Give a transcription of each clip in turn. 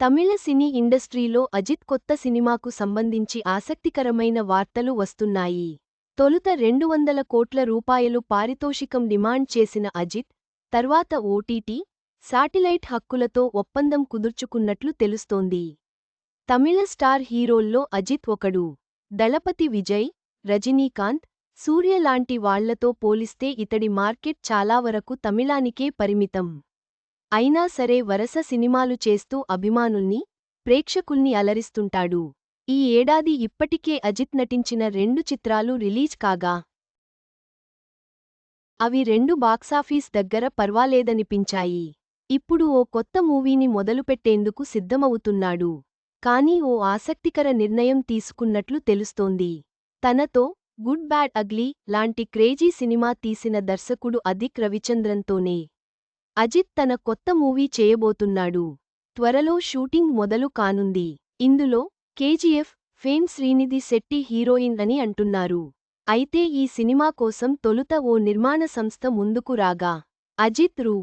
తమిళ సినీ ఇండస్ట్రీలో అజిత్ కొత్త సినిమాకు సంబంధించి ఆసక్తికరమైన వార్తలు వస్తున్నాయి. తొలుత రెండు వందల కోట్ల రూపాయలు పారితోషికం డిమాండ్ చేసిన అజిత్ తర్వాత ఓటీటీ శాటిలైట్ హక్కులతో ఒప్పందం కుదుర్చుకున్నట్లు తెలుస్తోంది. తమిళ స్టార్ హీరోల్లో అజిత్ ఒకడు దళపతి విజయ్ రజనీకాంత్ సూర్య లాంటి వాళ్ళతో పోలిస్తే ఇతడి మార్కెట్ చాలా వరకు తమిళానికే పరిమితం. అయినా సరే వరస సినిమాలు చేస్తూ అభిమానుల్ని ప్రేక్షకుల్ని అలరిస్తుంటాడు. ఈ ఏడాది ఇప్పటికే అజిత్ నటించిన రెండు చిత్రాలు రిలీజ్ కాగా అవి రెండు బాక్సాఫీస్ దగ్గర పర్వాలేదనిపించాయి. ఇప్పుడు ఓ కొత్త మూవీని మొదలుపెట్టేందుకు సిద్ధమవుతున్నాడు. కానీ ఓ ఆసక్తికర నిర్ణయం తీసుకున్నట్లు తెలుస్తోంది. తనతో గుడ్ బ్యాడ్ అగ్లీ లాంటి క్రేజీ సినిమా తీసిన దర్శకుడు అదిక్ రవిచంద్రన్తోనే అజిత్ తన కొత్త మూవీ చేయబోతున్నాడు. త్వరలో షూటింగ్ మొదలు కానుంది. ఇందులో KGF fame Srinidhi Shetty heroine అని అంటున్నారు. అయితే ఈ సినిమా కోసం తొలుత ఓ నిర్మాణ సంస్థ ముందుకు రాగా అజిత్ రూ.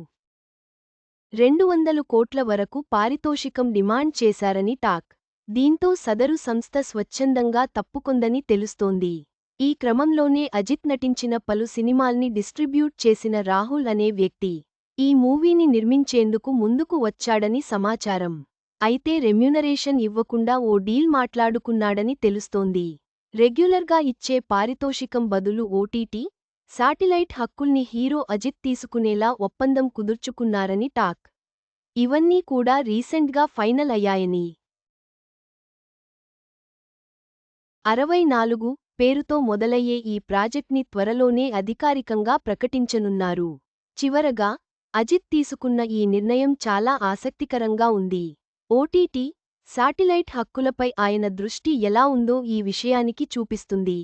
రెండు వందలు కోట్ల వరకు పారితోషికం డిమాండ్ చేశారని టాక్. దీంతో సదరు సంస్థ స్వచ్ఛందంగా తప్పుకొందని తెలుస్తోంది. ఈ క్రమంలోనే అజిత్ నటించిన పలు సినిమాల్ని డిస్ట్రిబ్యూట్ చేసిన రాహుల్ అనే వ్యక్తి ఈ మూవీని నిర్మించేందుకు ముందుకు వచ్చాడని సమాచారం. అయితే రెమ్యునరేషన్ ఇవ్వకుండా ఓ డీల్ మాట్లాడుకున్నాడని తెలుస్తోంది. రెగ్యులర్గా ఇచ్చే పారితోషికం బదులు ఓటీటీ శాటిలైట్ హక్కుల్ని హీరో అజిత్ తీసుకునేలా ఒప్పందం కుదుర్చుకున్నారని టాక్. ఇవన్నీ కూడా రీసెంట్గా ఫైనల్ అయ్యాయని. అరవై నాలుగు పేరుతో మొదలయ్యే ఈ ప్రాజెక్ట్ని త్వరలోనే అధికారికంగా ప్రకటించనున్నారు. చివరగా అజిత్ తీసుకున్న ఈ నిర్ణయం చాలా ఆసక్తికరంగా ఉంది. ఓటీటీ శాటిలైట్ హక్కులపై ఆయన దృష్టి ఎలా ఉందో ఈ విషయానికి చూపిస్తుంది.